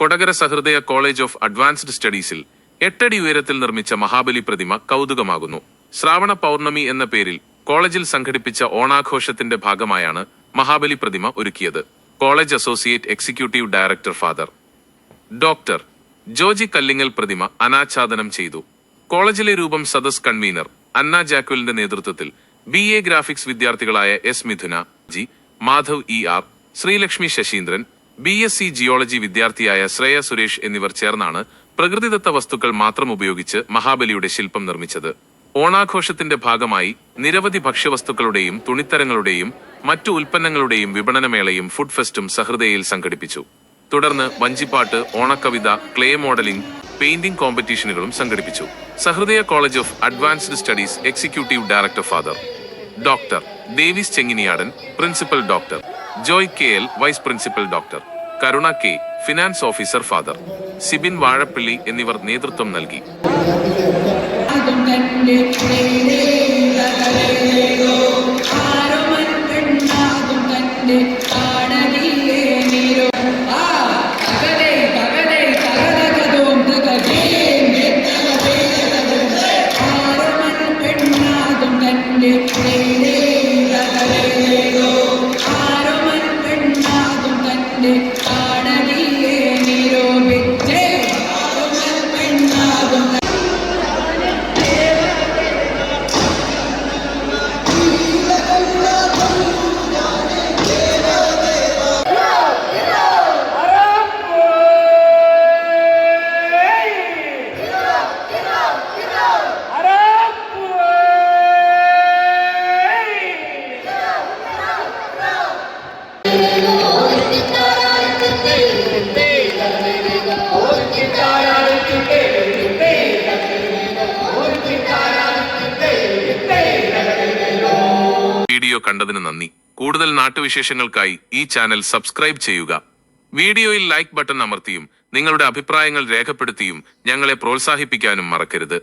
Kodakara Sahrudaya college of advanced സ്റ്റഡീസിൽ എട്ടടി ഉയരത്തിൽ നിർമ്മിച്ച മഹാബലി പ്രതിമ കൗതുകമാകുന്നു. ശ്രാവണ പൗർണമി എന്ന പേരിൽ കോളേജിൽ സംഘടിപ്പിച്ച ഓണാഘോഷത്തിന്റെ ഭാഗമായാണ് മഹാബലി പ്രതിമ ഒരുക്കിയത്. College associate executive director father. Doctor Joji Kallingal പ്രതിമ അനാച്ഛാദനം ചെയ്തു. കോളേജിലെ രൂപം സദസ് കൺവീനർ അന്ന ജാക്വലിന്റെ നേതൃത്വത്തിൽ B A graphics വിദ്യാർത്ഥികളായ S Mithuna G Madhav E R Sreelakshmi Saseendran B S C geology വിദ്യാർത്ഥിയായ ശ്രേയ സുരേഷ് എന്നിവർ ചേർന്നാണ് പ്രകൃതിദത്ത വസ്തുക്കൾ മാത്രം ഉപയോഗിച്ച് മഹാബലിയുടെ ശില്പം നിർമ്മിച്ചത്. ഓണാഘോഷത്തിന്റെ ഭാഗമായി നിരവധി ഭക്ഷ്യവസ്തുക്കളുടെയും തുണിത്തരങ്ങളുടെയും മറ്റു ഉൽപ്പന്നങ്ങളുടെയും വിപണനമേളയും ഫുഡ് ഫെസ്റ്റും സഹൃദയയിൽ സംഘടിപ്പിച്ചു. തുടർന്ന് വഞ്ചിപ്പാട്ട് ഓണക്കവിത ക്ലേ മോഡലിംഗ് പെയിന്റിംഗ് കോമ്പറ്റീഷനുകളും സംഘടിപ്പിച്ചു. Sahrudaya college of advanced studies executive director father. Doctor. Davis Chenginiyadan principal doctor. Joy K L vice principal doctor. Karuna K finance officer father Sibin Vazhappilly എന്നിവർ നേതൃത്വം നൽകി. തന്റെ വീഡിയോ കണ്ടതിന് നന്ദി. കൂടുതൽ നാട്ടുവിശേഷങ്ങൾക്കായി ഈ ചാനൽ സബ്സ്ക്രൈബ് ചെയ്യുക. വീഡിയോയിൽ ലൈക്ക് ബട്ടൺ അമർത്തിയും നിങ്ങളുടെ അഭിപ്രായങ്ങൾ രേഖപ്പെടുത്തിയും ഞങ്ങളെ പ്രോത്സാഹിപ്പിക്കാനും മറക്കരുത്.